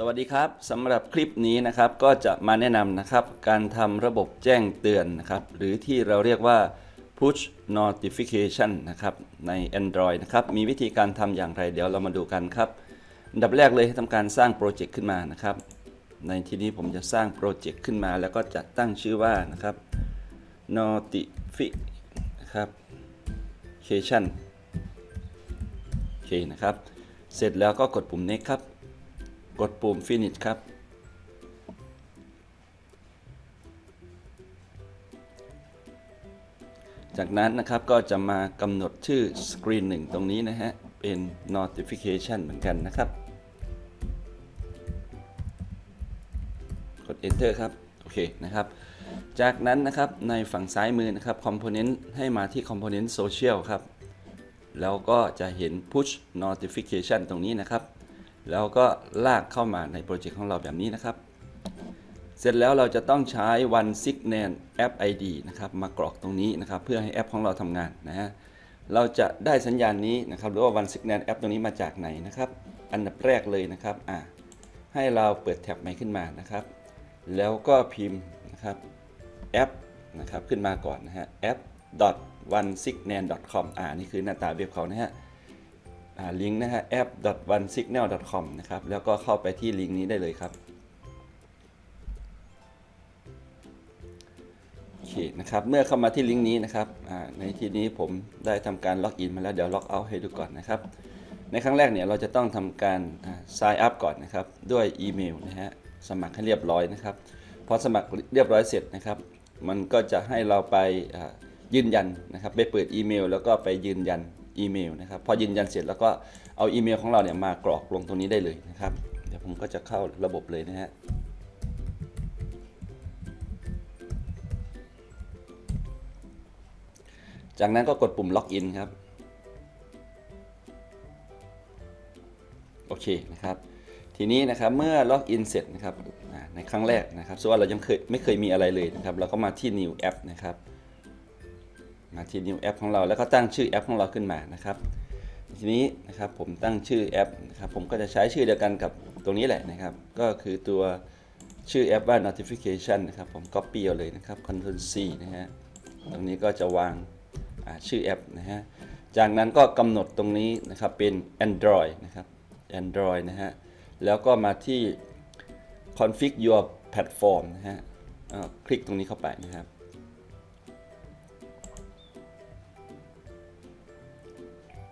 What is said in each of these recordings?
สวัสดีครับสำหรับคลิปนี้นะครับก็จะมาแนะนำนะครับ การทำระบบแจ้งเตือนนะครับ หรือที่เราเรียกว่า push notification นะครับใน Android นะครับ มีวิธีการทำอย่างไรเดี๋ยวเรามาดูกันครับอันดับแรกเลยให้ทำการสร้างโปรเจกต์ขึ้นมานะครับ ในที่นี้ผมจะสร้างโปรเจกต์ขึ้นมาแล้วก็จะตั้งชื่อว่านะครับ notification โอเคนะครับ เสร็จแล้วก็กดปุ่ม next ครับ กดปุ่ม finish ครับ จากนั้นนะครับก็จะมากำหนดชื่อสกรีนหนึ่งตรงนี้นะฮะ เป็น notification เหมือนกันนะครับ กด enter ครับ โอเคนะครับ จากนั้นนะครับในฝั่งซ้ายมือนะครับ component ให้มาที่ component social ครับ แล้วก็จะเห็น push notification ตรงนี้นะครับ แล้วก็ลากเข้ามาในโปรเจกต์ของเราแบบนี้นะครับ เสร็จแล้วเราจะต้องใช้ one signal app id นะครับมากรอกตรงนี้นะครับ เพื่อให้แอปของเราทำงานนะฮะเราจะได้สัญญาณนี้นะครับหรือว่า one signal app ตรงนี้มาจากไหนนะครับ อันดับแรกเลยนะครับอะให้เราเปิดแท็บใหม่ขึ้นมานะครับ แล้วก็พิมพ์นะครับแอปนะครับขึ้นมาก่อนนะฮะ app one signal com อ่านี่คือหน้าตาเว็บเขานะฮะ ลิงก์นะฮะ app one signal com นะครับ แล้วก็เข้าไปที่ลิงก์นี้ได้เลยครับโอเคนะครับ เมื่อเข้ามาที่ลิงก์นี้นะครับในที่นี้ผมได้ทำการล็อกอินมาแล้วเดี๋ยวล็อกเอาท์ให้ดูก่อนนะครับ ในครั้งแรกเนี่ยเราจะต้องทำการ sign up ก่อนนะครับ ด้วยอีเมลนะฮะสมัครให้เรียบร้อยนะครับพอสมัครเรียบร้อยเสร็จนะครับ มันก็จะให้เราไปยืนยันนะครับ ไปเปิดอีเมล แล้วก็ไปยืนยัน อีเมลนะครับพอยืนยันเสร็จแล้วก็เอาอีเมลของเราเนี่ยมากรอกลงตรงนี้ได้เลยนะครับ เดี๋ยวผมก็จะเข้าระบบเลยนะฮะจากนั้นก็กดปุ่มล็อกอินครับ โอเคนะครับ ทีนี้นะครับเมื่อล็อกอินเสร็จนะครับในครั้งแรกนะครับส่วนเรายังเคยไม่เคยมีอะไรเลยนะครับ เราก็มาที่ new app นะครับ มาที่ new app ของเราแล้วก็ตั้งชื่อแอปของเราขึ้นมานะครับ ทีนี้นะครับผมตั้งชื่อแอปนะครับผมก็จะใช้ชื่อเดียวกันกับตรงนี้แหละนะครับ ก็คือตัวชื่อแอปว่า notification นะครับผม copy เอาเลยนะครับ control C นะฮะตรงนี้ก็จะวางชื่อแอปนะฮะจากนั้นก็กำหนดตรงนี้นะครับเป็น Android นะครับ Android นะฮะแล้วก็มาที่ config your platform นะฮะคลิกตรงนี้เข้าไปนะครับ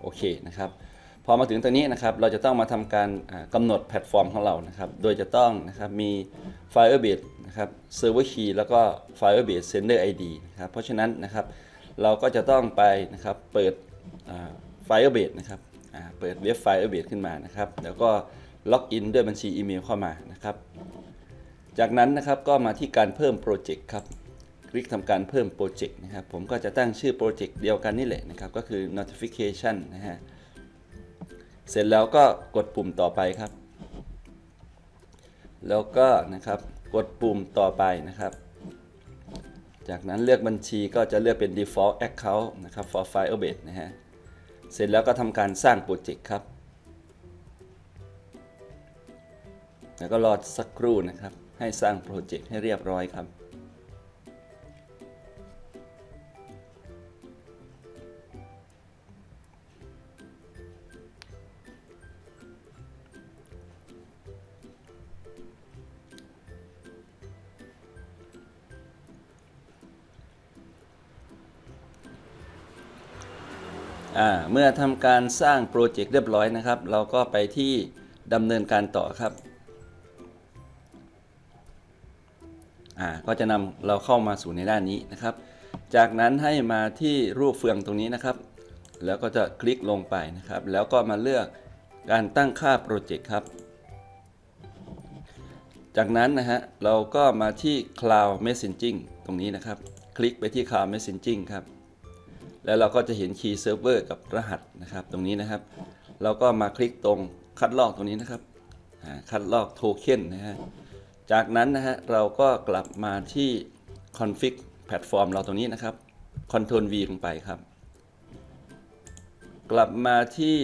โอเคนะครับพอมาถึงตรงนี้นะครับเราจะต้องมาทำการอ่ากำหนดแพลตฟอร์มของเรานะครับ โดยจะต้องนะครับมี Firebase นะครับ Server Key แล้วก็ Firebase Sender ID นะครับเพราะฉะนั้นนะครับเราก็จะต้องไปนะครับเปิด Firebase นะครับเปิดเว็บ Firebase ขึ้นมานะครับ แล้วก็ล็อกอินด้วยบัญชีอีเมลเข้ามานะครับ จากนั้นนะครับก็มาที่การเพิ่มโปรเจกต์ครับ คลิกทำการเพิ่มโปรเจกต์นะครับ ผมก็จะตั้งชื่อโปรเจกต์เดียวกันนี่แหละนะครับ ก็คือ notification นะฮะ เสร็จแล้วก็กดปุ่มต่อไปครับ แล้วก็นะครับกดปุ่มต่อไปนะครับ จากนั้นเลือกบัญชีก็จะเลือกเป็น default account นะครับ for Firebase นะฮะ เสร็จแล้วก็ทำการสร้างโปรเจกต์ครับ แล้วก็รอสักครู่นะครับ ให้สร้างโปรเจกต์ให้เรียบร้อยครับ เมื่อทำการสร้างโปรเจกต์เรียบร้อยนะครับ เราก็ไปที่ดำเนินการต่อครับก็จะนำเราเข้ามาสู่ในด้านนี้นะครับ จากนั้นให้มาที่รูปเฟืองตรงนี้นะครับ แล้วก็จะคลิกลงไปนะครับ แล้วก็มาเลือกการตั้งค่าโปรเจกต์ครับ จากนั้นนะฮะเราก็มาที่ Cloud Messaging ตรงนี้นะครับ คลิกไปที่ Cloud Messaging ครับ แล้วเราก็จะเห็น Key Server กับรหัสนะครับ ตรงนี้นะครับ เราก็มาคลิกตรงคัดลอกตรงนี้นะครับคัดลอกโทเค็นนะฮะจากนั้นนะฮะเราก็กลับมาที่ config แพลตฟอร์มเราตรงนี้นะครับ Ctrl V ลงไปครับ กลับมาที่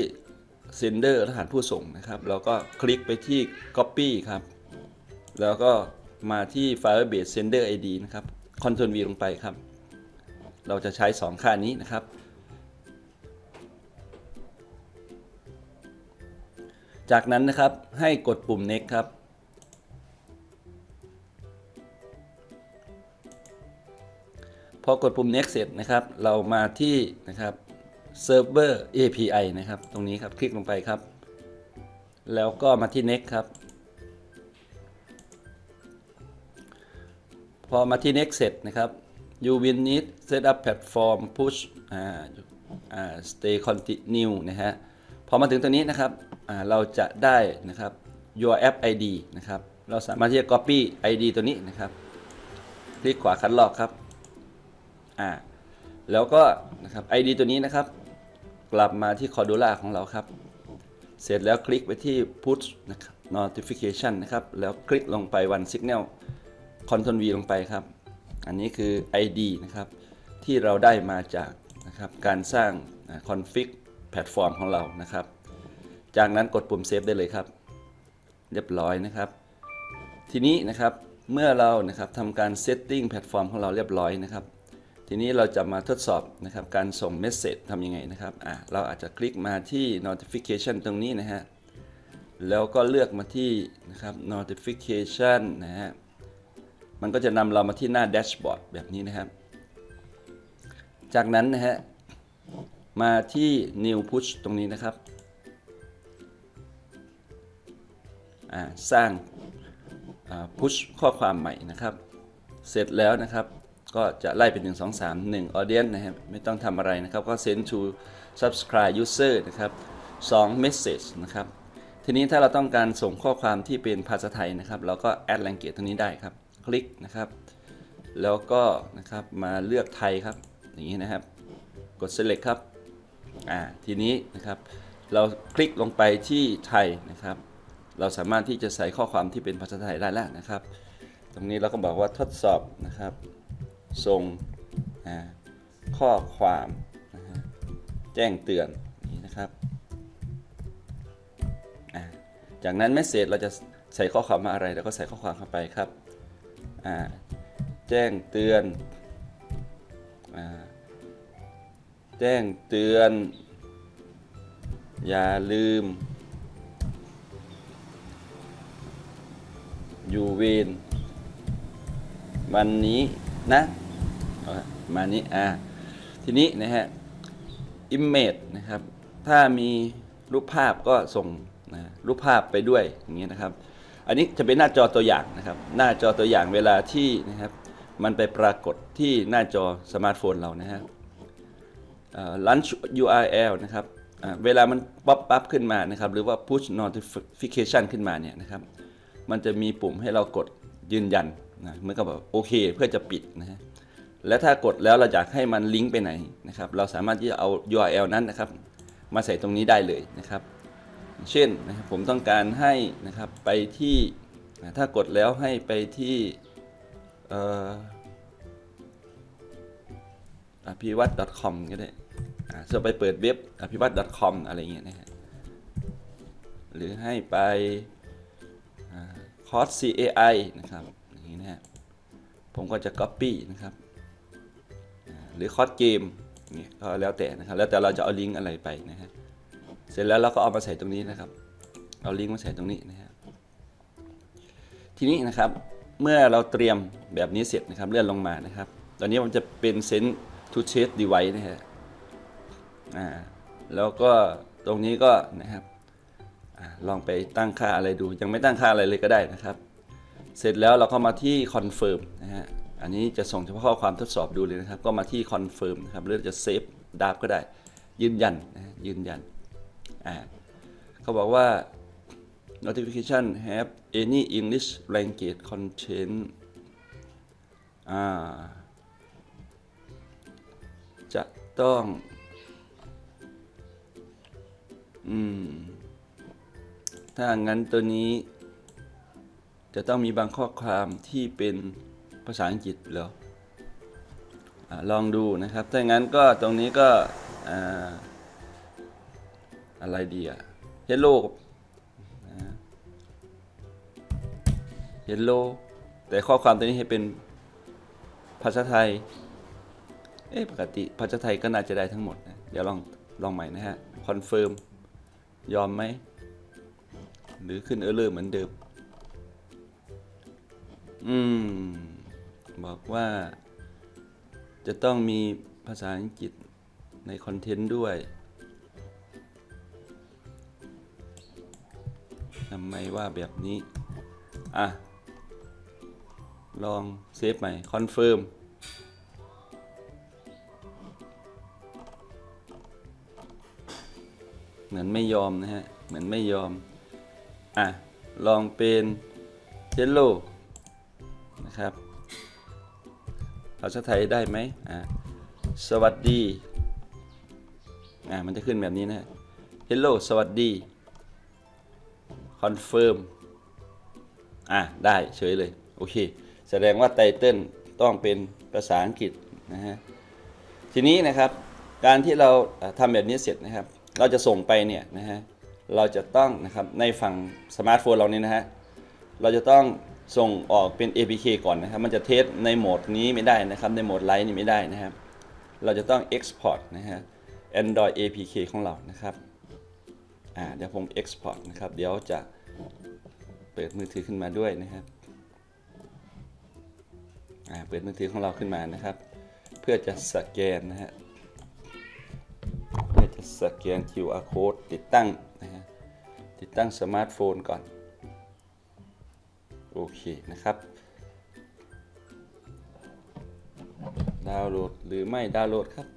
sender รหัสผู้ส่งนะครับแล้วก็คลิกไปที่ copy ครับ แล้วก็มาที่ Firebase sender ID นะครับ Ctrl V ลงไปครับ เราจะใช้ 2 ค่านี้นะครับ จากนั้นนะครับให้กดปุ่ม next ครับ พอกดปุ่ม next เสร็จนะครับ เรามาที่นะครับ server API นะครับ ตรงนี้ครับ คลิกลงไปครับ แล้วก็มาที่ next ครับพอมาที่ next เสร็จนะครับ you will need set up platform push อ่าอ่า stay continue นะฮะ พอมาถึงตรงนี้นะครับอ่าเราจะได้นะครับ your app ID นะครับ เราสามารถที่จะ copy ID ตัวนี้นะครับ คลิกขวาคัดลอกครับอ่าแล้วก็นะครับ ID ตัวนี้นะครับ กลับมาที่ Cordula ของเราครับ เสร็จแล้วคลิกไปที่ push นะครับ notification นะครับ แล้วคลิกลงไป one signal control V ลงไปครับ อันนี้คือ ID นะครับที่เราได้มาจากนะครับการสร้างคอ่า config แพลตฟอร์มของเรานะครับ จากนั้นกดปุ่ม save ได้เลยครับ เรียบร้อยนะครับ ทีนี้นะครับเมื่อเรานะครับทำการ setting แพลตฟอร์มของเราเรียบร้อยนะครับ ทีนี้เราจะมาทดสอบนะครับการส่งเมสเซจทำยังไงนะครับอะเราอาจจะคลิกมาที่ notification ตรงนี้นะฮะแล้วก็เลือกมาที่นะครับ notification นะฮะ มันก็จะนำเรามาที่หน้าแดชบอร์ดแบบนี้นะครับ จากนั้นนะฮะ มาที่ new push ตรงนี้นะครับ สร้างพุชข้อความใหม่นะครับ เสร็จแล้วนะครับ ก็จะไล่เป็น 1 2 3 1 audience นะครับ ไม่ต้องทำอะไรนะครับ ก็ send to subscribe user นะครับ 2 message นะครับ ทีนี้ถ้าเราต้องการส่งข้อความที่เป็นภาษาไทยนะครับ เราก็ add language ตรงนี้ได้ครับ คลิกนะครับ แล้วก็นะครับมาเลือกไทยครับ อย่างนี้นะครับ กด select ครับ อ่า ทีนี้นะครับ เราคลิกลงไปที่ไทยนะครับ เราสามารถที่จะใส่ข้อความที่เป็นภาษาไทยได้แล้วนะครับ ตรงนี้เราก็บอกว่าทดสอบนะครับ ส่งอ่าข้อความนะฮะแจ้งเตือนนี้นะครับอ่าจากนั้นเมสเซจเราจะใส่ข้อความมาอะไรเราก็ใส่ข้อความเข้าไปครับ แจ้งเตือนอแจ้งเตือน อย่าลืม อยู่เวนวันนี้นะมานี้อ่าทีนี้นะฮะ image นะครับ ถ้ามีรูปภาพก็ส่งนะรูปภาพไปด้วยอย่างนี้ยนะครับ อันนี้จะเป็นหน้าจอตัวอย่างนะครับ หน้าจอตัวอย่างเวลาที่นะครับ มันไปปรากฏที่หน้าจอสมาร์ทโฟนเรานะฮะ lunch URL นะครับเวลามันป๊อปปั๊บขึ้นมานะครับ หรือว่า push notification ขึ้นมาเนี่ยนะครับ มันจะมีปุ่มให้เรากดยืนยันนะเหมือนกับแบบโอเคเพื่อจะปิดนะฮะและถ้ากดแล้วเราอยากให้มันลิงก์ไปไหนนะครับ เราสามารถที่จะเอา URL นั้นนะครับ มาใส่ตรงนี้ได้เลยนะครับ เช่นนะครับผมต้องการให้นะครับไปที่ถ้ากดแล้วให้ไปที่อภิวัต .com ก็ได้จะไปเปิดเว็บอภิวัต .com อะไรเงี้ยนะฮะหรือให้ไปคอร์ส CAI นะครับอย่างนี้นะฮะผมก็จะ Copy นะครับหรือคอร์สเกมเนี่ยก็แล้วแต่นะครับแล้วแต่เราจะเอาลิงก์อะไรไปนะฮะ เสร็จแล้วเราก็เอามาใส่ตรงนี้นะครับ เอาลิงก์มาใส่ตรงนี้นะครับทีนี้นะครับเมื่อเราเตรียมแบบนี้เสร็จนะครับเลื่อนลงมานะครับ ตอนนี้มันจะเป็น send to test device นะฮะอ่าแล้วก็ตรงนี้ก็นะครับอาลองไปตั้งค่าอะไรดู ยังไม่ตั้งค่าอะไรเลยก็ได้นะครับ เสร็จแล้วเราก็มาที่ confirm นะฮะอันนี้จะส่งเฉพาะข้อความทดสอบดูเลยนะครับ ก็มาที่ confirm นะครับหรือจะ save ดาบก็ได้ ยืนยันนะฮะยืนยัน เขาบอกว่า notification have any English language content จะต้องอืมถ้างั้นตัวนี้ จะต้องมีบางข้อความที่เป็นภาษาอังกฤษเหรออลองดูนะครับ ถ้างั้นก็ตรงนี้ก็อ่า อะไรดีอะ hello เ e ลโลแต่ข้อความตัวนี้ให้เป็นภาษาไทย เอ๊ะปกติภาษาไทยก็น่าจะได้ทั้งหมดนะ เดี๋ยวลองลองใหม่นะฮะ คอนเฟิร์ม ยอมไหม หรือขึ้นเออร์เลอร์เหมือนเดิม อืม บอกว่า จะต้องมีภาษาอังกฤษในคอนเทนต์ด้วย ทำไมว่าแบบนี้ อะ ลองเซฟใหม่ คอนเฟิร์ม เหมือนไม่ยอมนะฮะ เหมือนไม่ยอม อะ ลองเป็นเ e ลโลนะครับภาษาไทยได้ไหมอะสวัสดี อะมันจะขึ้นแบบนี้นะฮะ Hello สวัสดี คอนเฟิร์มอะ ได้เฉยเลย โอเค แสดงว่าไตเติลต้องเป็นภาษาอังกฤษนะฮะ ทีนี้นะครับ การที่เราทำแบบนี้เสร็จนะครับ เราจะส่งไปเนี่ยนะฮะ เราจะต้องนะครับในฝั่งสมาร์ทโฟนเรานี่นะฮะ เราจะต้องส่งออกเป็น APK ก่อนนะครับ มันจะเทสในโหมดนี้ไม่ได้นะครับ ในโหมดไลท์นี่ไม่ได้นะครับ เราจะต้อง Export นะฮะ Android APK ของเรานะครับ อ่าเดี๋ยวผม Export นะครับ เดี๋ยวจะเปิดมือถือขึ้นมาด้วยนะครับอ่าเปิดมือถือของเราขึ้นมานะครับ เพื่อจะสแกนนะฮะเพื่อจะสแกน QR code ติดตั้งนะฮะติดตั้งสมาร์ทโฟนก่อน โอเคนะครับ ดาวน์โหลดหรือไม่ดาวน์โหลดครับ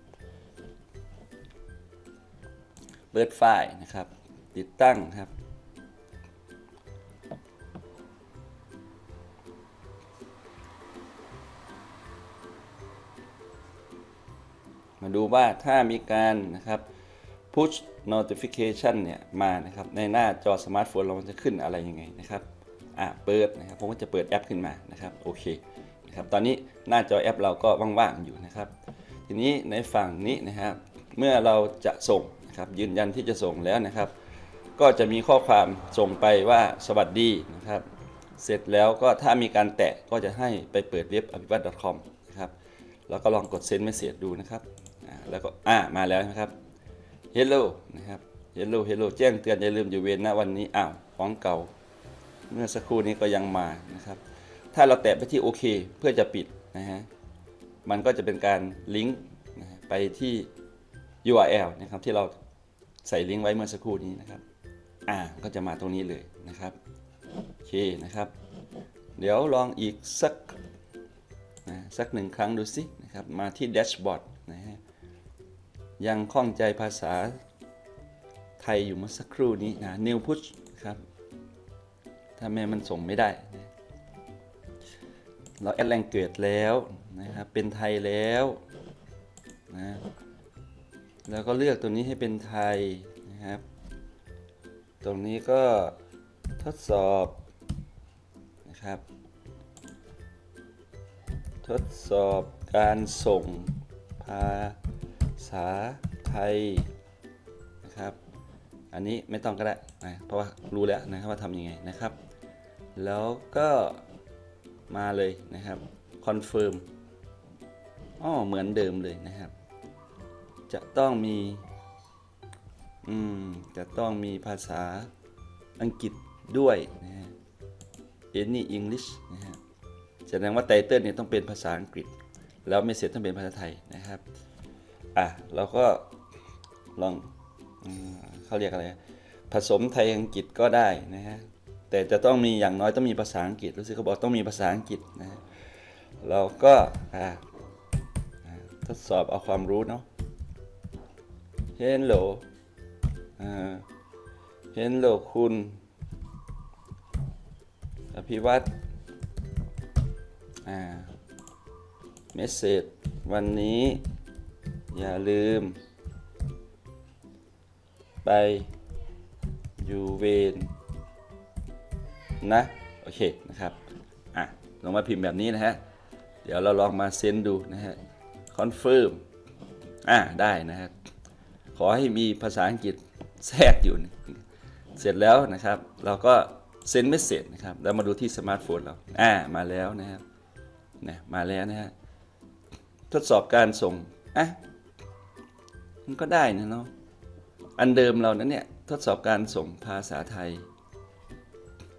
เปิดไฟล์นะครับ ติดตั้งครับ มาดูว่าถ้ามีการนะครับ push notification เนี่ยมานะครับในหน้าจอสมาร์ทโฟนเรามันจะขึ้นอะไรยังไงนะครับอะเปิดนะครับผมก็จะเปิดแอปขึ้นมานะครับโอเคนะครับตอนนี้หน้าจอแอปเราก็ว่างๆอยู่นะครับ ทีนี้ในฝั่งนี้นะครับ เมื่อเราจะส่งนะครับยืนยันที่จะส่งแล้วนะครับ ก็จะมีข้อความส่งไปว่าสวัสดีนะครับ เสร็จแล้วก็ถ้ามีการแตะก็จะให้ไปเปิดเว็บอภิวัต .com นะครับ แล้วก็ลองกดเซ็นเมสเซจดูนะครับ แล้วก็อ่ามาแล้วนะครับ Hello นะครับ Hello Hello แจ้งเตือนอย่าลืมอยู่เวนนะวันนี้อ้าวของเก่า เมื่อสักครู่นี้ก็ยังมานะครับ ถ้าเราแตะไปที่โอเคเพื่อจะปิดนะฮะ มันก็จะเป็นการลิงก์ไปที่ URL นะครับที่เราใส่ลิงก์ไว้เมื่อสักครู่นี้นะครับ อ่าก็จะมาตรงนี้เลยนะครับโอเคนะครับ เดี๋ยวลองอีกสักนะสักหนึ่งครั้งดูสินะครับมาที่แดชบอร์ดนะฮะยังข้องใจภาษาไทยอยู่เมื่อสักครู่นี้นะ New Push ครับถ้าแม่มันส่งไม่ได้นะเราแอดแรงเกิดแล้วนะครับเป็นไทยแล้วนะแล้วก็เลือกตัวนี้ให้เป็นไทยนะครับ ตรงนี้ก็ทดสอบนะครับ ทดสอบการส่งภาษาไทยนะครับ อันนี้ไม่ต้องก็ได้นะเพราะว่ารู้แล้วนะครับว่าทำยังไงนะครับ แล้วก็มาเลยนะครับคอนเฟิร์มอ๋อเหมือนเดิมเลยนะครับ จะต้องมี อืมจะต้องมีภาษาอังกฤษด้วยนะฮะ any English นะฮะแสดงว่าไตเติลเนี่ยต้องเป็นภาษาอังกฤษ แล้วไม่เสร็จต้องเป็นภาษาไทยนะครับ อะเราก็ลองอเขาเรียกอะไร ผสมไทยอังกฤษก็ได้นะฮะ แต่จะต้องมีอย่างน้อยต้องมีภาษาอังกฤษ รู้สึกเขาบอกต้องมีภาษาอังกฤษนะฮะเราก็อ่าอ่าทดสอบเอาความรู้เนาะ Hello อ่า Hello คุณ อภิวัตอ่าเมสเซจวันนี้ อย่าลืม ไปอยู่เวนนะ โอเค นะครับ อะ ลองมาพิมพ์แบบนี้นะฮะ เดี๋ยวเราลองมาเซ็นดูนะฮะคอนเฟิร์มอ่าได้นะครับ ขอให้มีภาษาอังกฤษ แทรกอยู่เสร็จแล้วนะครับ เราก็เซ็นเมสเซจนะครับแล้วมาดูที่สมาร์ทโฟนเราอ่ามาแล้วนะครับนะมาแล้วนะฮะทดสอบการส่งอะมันก็ได้นะเนาะอันเดิมเรานั้นเนี่ยทดสอบการส่งภาษาไทย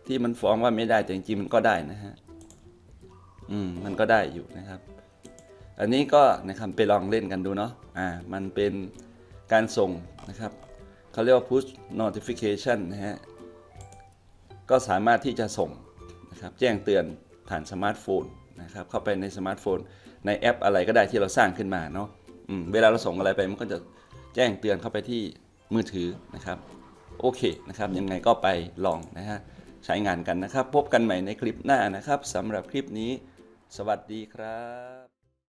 ที่มันฟ้องว่าไม่ได้แต่จริงๆมันก็ได้นะฮะอืมมันก็ได้อยู่นะครับ อันนี้ก็นะครับไปลองเล่นกันดูเนาะอ่ามันเป็นการส่งนะครับ เขาเรียกว่า push notification นะฮะ ก็สามารถที่จะส่งนะครับแจ้งเตือนผ่านสมาร์ทโฟนนะครับเข้าไปในสมาร์ทโฟน ในแอปอะไรก็ได้ที่เราสร้างขึ้นมาเนาะเวลาเราส่งอะไรไปมันก็จะแจ้งเตือนเข้าไปที่มือถือนะครับโอเคนะครับยังไงก็ไปลองนะฮะใช้งานกันนะครับ พบกันใหม่ในคลิปหน้านะครับสำหรับคลิปนี้ สวัสดีครับ